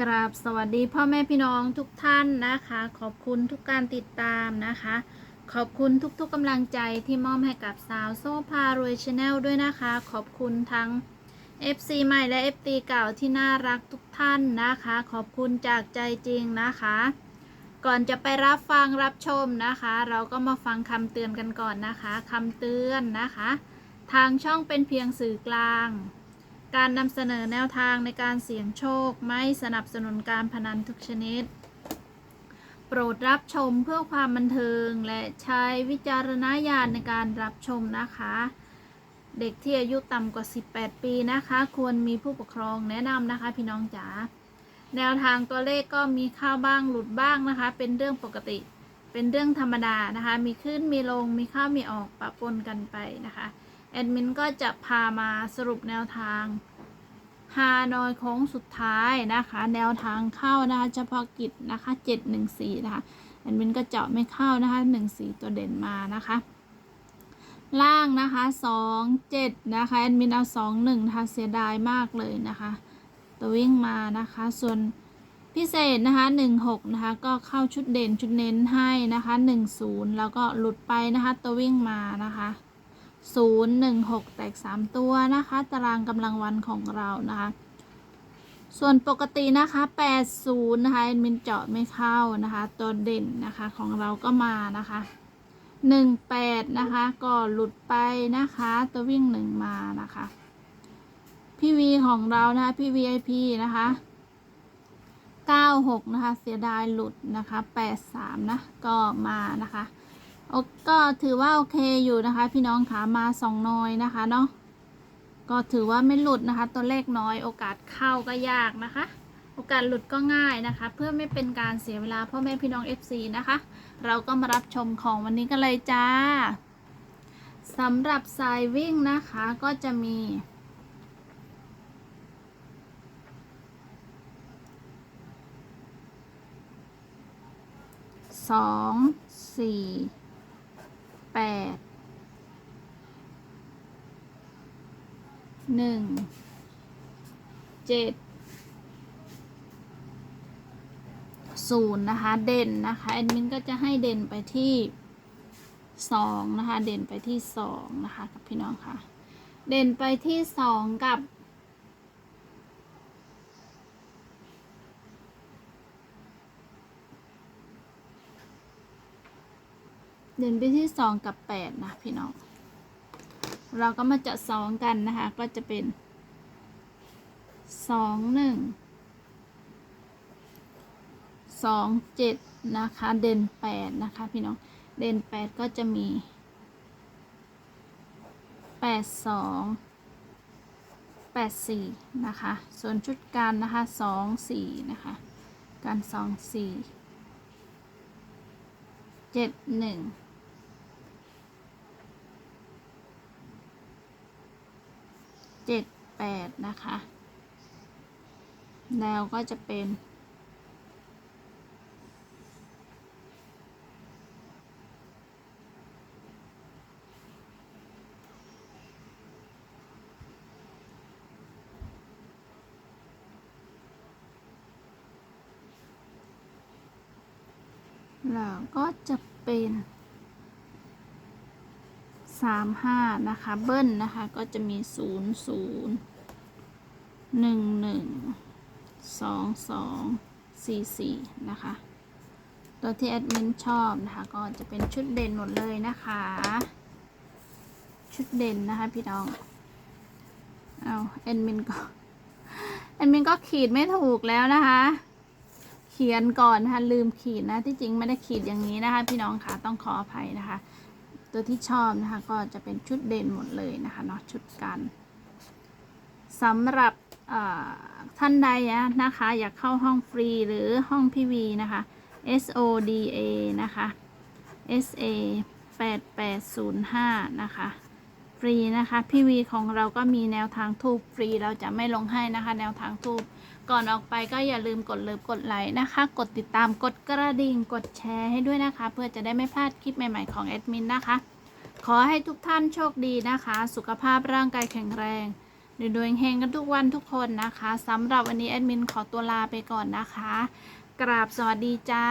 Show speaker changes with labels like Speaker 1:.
Speaker 1: กราบสวัสดีพ่อแม่พี่น้องทุกท่านนะคะ ขอบคุณทุกการติดตามนะคะ ขอบคุณทุกๆกำลังใจที่มอบให้กับสาวโซพารวยชาแนลด้วยนะคะ ขอบคุณทั้ง FC ใหม่และ FT เก่าที่น่ารักทุกท่านนะคะ ขอบคุณจากใจจริงนะคะ ก่อนจะไปรับฟังรับชมนะคะ เราก็มาฟังคำเตือนกันก่อนนะคะคำเตือนนะคะ ทางช่องเป็นเพียงสื่อกลาง การนำเสนอแนวทางในการเสี่ยงโชค ไม่สนับสนุนการพนันทุกชนิด โปรดรับชมเพื่อความบันเทิง และใช้วิจารณญาณในการรับชมนะคะ เด็กที่อายุต่ำกว่า 18 ปีนะคะ ควรมีผู้ปกครองแนะนำนะคะ พี่น้องจ๋าแนวทางตัวเลขก็มีเข้าบ้างหลุดบ้างนะคะ เป็นเรื่องปกติ เป็นเรื่องธรรมดานะคะ มีขึ้นมีลงมีเข้ามีออกปะปนกันไปนะคะแอดมินก็จะพามาสรุปแนวทาง ฮานอยโค้งสุดท้ายนะคะ แนวทางเข้านะคะเฉพาะกิจนะคะ714นะคะแอดมินก็เจาะไม่เข้านะคะ14 ตัวเด่นมานะคะ ล่างนะคะ27นะคะแอดมินเอา21นะคะเสียดายมากเลยนะคะ ตัววิ่งมานะคะ ส่วนพิเศษนะคะ16นะคะก็เข้าชุดเด่นชุดเน้นให้นะคะ10แล้วก็หลุดไปนะคะ ตัววิ่งมานะคะ 0 1 6 แตก 3 ตัวนะคะ ตารางกำลังวันของเรานะคะ ส่วนปกตินะคะ 80 นะคะแอดมินเจาะไม่เข้านะคะ ตัวเด่นนะคะของเราก็มานะคะ 18 นะคะ ก็หลุดไปนะคะ ตัววิ่ง 1 มานะคะพี่วีของเรานะคะพี่ VIP นะคะ96 นะคะ เสียดายหลุดนะคะ 83 นะ ก็มานะคะ ก็ถือว่าโอเคอยู่นะคะ พี่น้องขามาสองน้อยนะคะเนาะก็ถือว่าไม่หลุดนะคะ ตัวเลขน้อย โอกาสเข้าก็ยากนะคะ โอกาสหลุดก็ง่ายนะคะ เพื่อไม่เป็นการเสียเวลาพ่อแม่พี่น้อง FC นะคะ เราก็มารับชมของวันนี้กันเลยจ้าสำหรับสายวิ่งนะคะก็จะมี สองสี่ แปดหนึ่งเจ็ดศูนย์นะคะ เด่นนะคะแอดมินก็จะให้เด่นไปที่สองนะคะ เด่นไปที่สองนะคะ กับพี่น้องค่ะ เด่นไปที่สองกับ เด่นไปที่สองกับแปดนะพี่น้อง เราก็มาจัดสองกันนะคะ ก็จะเป็นสองหนึ่งสองเจ็ดนะคะ เด่นแปดนะคะพี่น้อง เด่นแปดก็จะมีแปดสองแปดสี่นะคะ ส่วนชุดการนะคะสองสี่นะคะ การสองสี่เจ็ดหนึ่ง เจ็ดแปดนะคะ แล้วก็จะเป็นแล้วก็จะเป็น สามห้านะคะ เบิ้ลนะคะก็จะมีศูนย์ศูนย์หนึ่งหนึ่งสองสองสี่สี่นะคะ ตัวที่แอดมินชอบนะคะ ก็จะเป็นชุดเด่นหมดเลยนะคะ ชุดเด่นนะคะพี่น้อง เอาแอดมินก็แอดมินก็ขีดไม่ถูกแล้วนะคะ เขียนก่อนนะคะลืมขีดนะที่จริงไม่ได้ขีดอย่างนี้นะคะ พี่น้องค่ะต้องขออภัยนะคะ ตัวที่ชอบนะคะก็จะเป็นชุดเด่นหมดเลยนะคะเนาะชุดกันสำหรับท่านใดอะนะคะ อยากเข้าห้องฟรีหรือห้องพีวีนะคะ SODA นะคะ SA 8805 นะคะ ฟรีนะคะพี่วีของเราก็มีแนวทางทูบฟรีเราจะไม่ลงให้นะคะ แนวทางทูบ ก่อนออกไปก็อย่าลืมกดเลิฟกดไลค์นะคะ กดติดตามกดกระดิ่งกดแชร์ให้ด้วยนะคะ เพื่อจะได้ไม่พลาดคลิปใหม่ ๆ ของแอดมินนะคะ ขอให้ทุกท่านโชคดีนะคะ สุขภาพร่างกายแข็งแรงโดยๆเฮงกันทุกวันทุกคนนะคะสำหรับวันนี้แอดมินขอตัวลาไปก่อนนะคะ กราบสวัสดีจ้า